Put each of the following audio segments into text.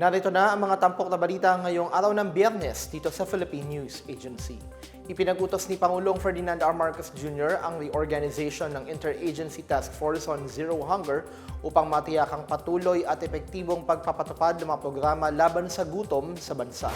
Narito na ang mga tampok na balita ngayong araw ng biyernes dito sa Philippine News Agency. Ipinagutos ni Pangulong Ferdinand R. Marcos Jr. ang reorganization ng Interagency Task Force on Zero Hunger upang matiyakang patuloy at epektibong pagpapatupad ng mga programa laban sa gutom sa bansa.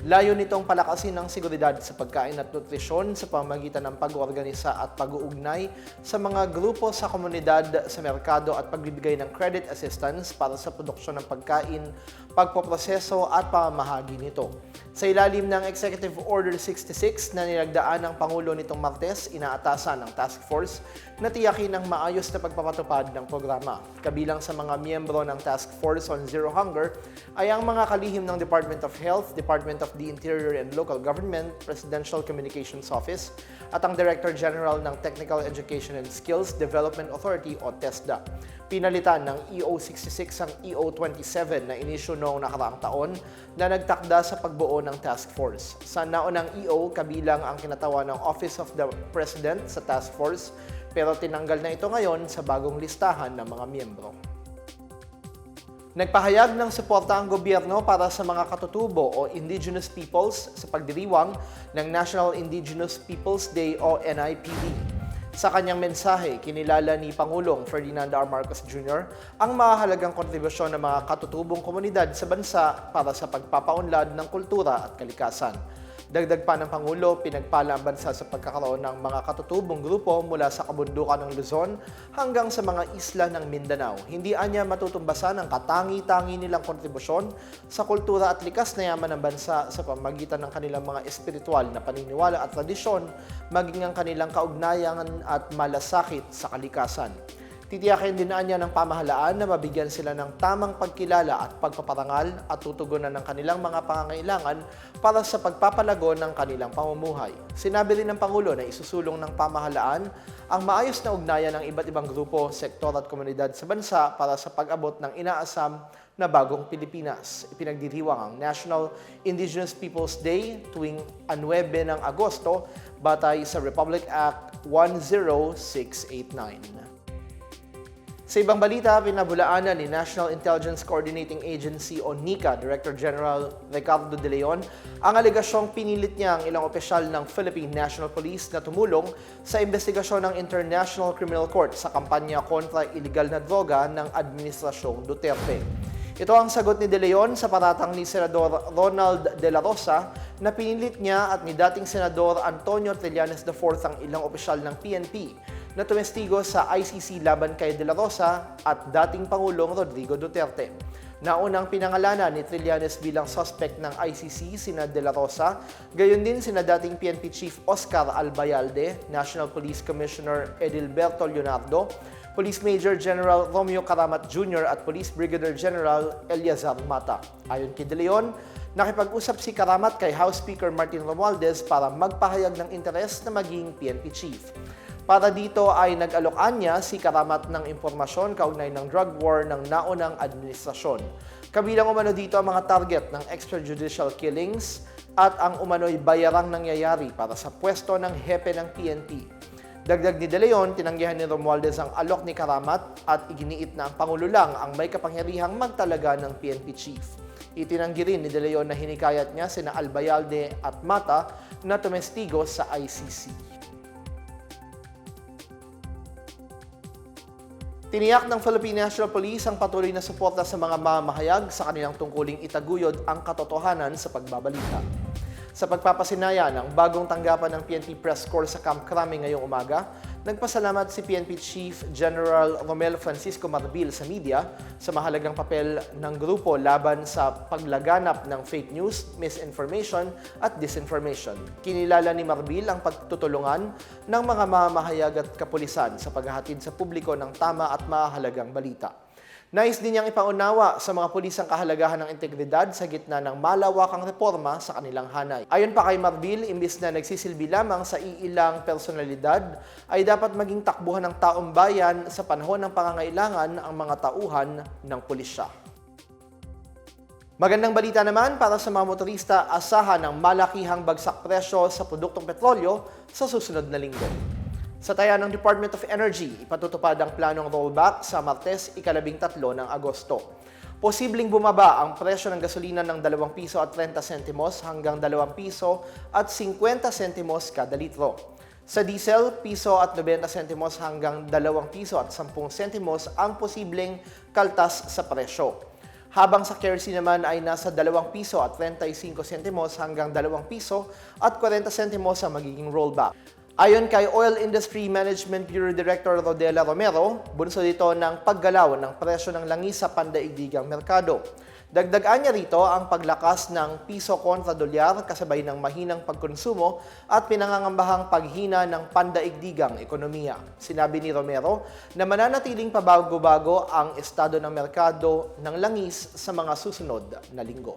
Layo nitong palakasin ang seguridad sa pagkain at nutrisyon sa pamamagitan ng pag-organisa at pag-uugnay sa mga grupo sa komunidad, sa merkado at pagbibigay ng credit assistance para sa produksyon ng pagkain, pagpoproseso at pamamahagi nito. Sa ilalim ng Executive Order 66 na nilagdaan ng Pangulo nitong Martes, inaatasan ng task force na tiyakin ang maayos na pagpapatupad ng programa. Kabilang sa mga miyembro ng Task Force on Zero Hunger ay ang mga kalihim ng Department of Health, Department of the Interior and Local Government, Presidential Communications Office, at ang Director General ng Technical Education and Skills Development Authority o TESDA. Pinalitan ng E EO66 ang E EO27 na inisyu noong nakaraang taon na nagtakda sa pagbuo ng task force. Sa naunang EO, kabilang ang kinatawa ng Office of the President sa task force, pero tinanggal na ito ngayon sa bagong listahan ng mga miyembro. Nagpahayag ng suporta ang gobyerno para sa mga katutubo o indigenous peoples sa pagdiriwang ng National Indigenous Peoples Day o NIPD. Sa kanyang mensahe, kinilala ni Pangulong Ferdinand R. Marcos Jr. ang mahalagang kontribusyon ng mga katutubong komunidad sa bansa para sa pagpapaunlad ng kultura at kalikasan. Dagdag pa ng Pangulo, pinagpala ang bansa sa pagkakaroon ng mga katutubong grupo mula sa kabundukan ng Luzon hanggang sa mga isla ng Mindanao. Hindi anya matutumbasan ang katangi-tangi nilang kontribusyon sa kultura at likas na yaman ng bansa sa pamagitan ng kanilang mga espiritual na paniniwala at tradisyon, maging ang kanilang kaugnayan at malasakit sa kalikasan. Titiyakin din niya ng pamahalaan na mabigyan sila ng tamang pagkilala at pagpaparangal at tutugunan ng kanilang mga pangangailangan para sa pagpapalago ng kanilang pamumuhay. Sinabi rin ng Pangulo na isusulong ng pamahalaan ang maayos na ugnayan ng iba't ibang grupo, sektor at komunidad sa bansa para sa pag-abot ng inaasam na bagong Pilipinas. Ipinagdiriwang ang National Indigenous Peoples Day tuwing 9 ng Agosto batay sa Republic Act 10689. Sa ibang balita, pinabulaanan ni National Intelligence Coordinating Agency o NICA Director General Ricardo De Leon ang alegasyong pinilit niya ang ilang opisyal ng Philippine National Police na tumulong sa investigasyon ng International Criminal Court sa kampanya kontra iligal na droga ng Administrasyong Duterte. Ito ang sagot ni De Leon sa paratang ni Senador Ronald De La Rosa na pinilit niya at ni dating Senador Antonio Trillanes IV ang ilang opisyal ng PNP na tumestigo sa ICC laban kay De La Rosa at dating Pangulong Rodrigo Duterte. Naunang pinangalanan ni Trillanes bilang suspect ng ICC sina De La Rosa, gayon din sina dating PNP Chief Oscar Albayalde, National Police Commissioner Edilberto Leonardo, Police Major General Romeo Karamat Jr. at Police Brigadier General Eliazar Mata. Ayon kay De Leon, nakipag-usap si Karamat kay House Speaker Martin Romualdez para magpahayag ng interes na maging PNP Chief. Para dito ay nag-alokan niya si Karamat ng impormasyon kaugnay ng drug war ng naunang administrasyon. Kabilang umano dito ang mga target ng extrajudicial killings at ang umano'y bayarang nangyayari para sa pwesto ng hepe ng PNP. Dagdag ni De Leon, tinanggihan ni Romualdez ang alok ni Karamat at iginiit na ang Pangulo lang ang may kapangyarihang magtalaga ng PNP chief. Itinanggi rin ni De Leon na hinikayat niya sina Albayalde at Mata na tumestigo sa ICC. Tiniyak ng Philippine National Police ang patuloy na suporta sa mga mamahayag sa kanilang tungkuling itaguyod ang katotohanan sa pagbabalita. Sa pagpapasinaya ng bagong tanggapan ng PNP Press Corps sa Camp Crame ngayong umaga, nagpasalamat si PNP Chief General Romel Francisco Marbil sa media sa mahalagang papel ng grupo laban sa paglaganap ng fake news, misinformation at disinformation. Kinilala ni Marbil ang pagtutulungan ng mga mamahayag at kapulisan sa paghahatid sa publiko ng tama at mahalagang balita. Nais din niyang ipaunawa sa mga pulis ang kahalagahan ng integridad sa gitna ng malawakang reforma sa kanilang hanay. Ayon pa kay Marbil, imbis na nagsisilbi lamang sa iilang personalidad, ay dapat maging takbuhan ng taong bayan sa panahon ng pangangailangan ang mga tauhan ng pulisya. Magandang balita naman para sa mga motorista, asahan ng malakihang bagsak presyo sa produktong petrolyo sa susunod na linggo. Sa taya ng Department of Energy, ipatutupad ang planong rollback sa Martes, ikalabing tatlo ng Agosto. Posibleng bumaba ang presyo ng gasolina ng 2 piso at 30 sentimos hanggang 2 piso at 50 sentimos kada litro. Sa diesel, piso at 90 sentimos hanggang 2 piso at 10 sentimos ang posibleng kaltas sa presyo. Habang sa kerosene naman ay nasa 2 piso at 35 sentimos hanggang 2 piso at 40 sentimos ang magiging rollback. Ayon kay Oil Industry Management Bureau Director Rodela Romero, bunso dito ng paggalaw ng presyo ng langis sa pandaigdigang merkado. Dagdagan niya rito ang paglakas ng piso kontra dolyar kasabay ng mahinang pagkonsumo at pinangangambahang paghina ng pandaigdigang ekonomiya. Sinabi ni Romero na mananatiling pabago-bago ang estado ng merkado ng langis sa mga susunod na linggo.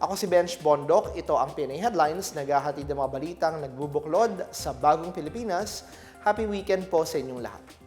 Ako si Bench Bondok, ito ang PNA Headlines, naghahatid ng mga balitang nagbubuklod sa bagong Pilipinas. Happy weekend po sa inyong lahat.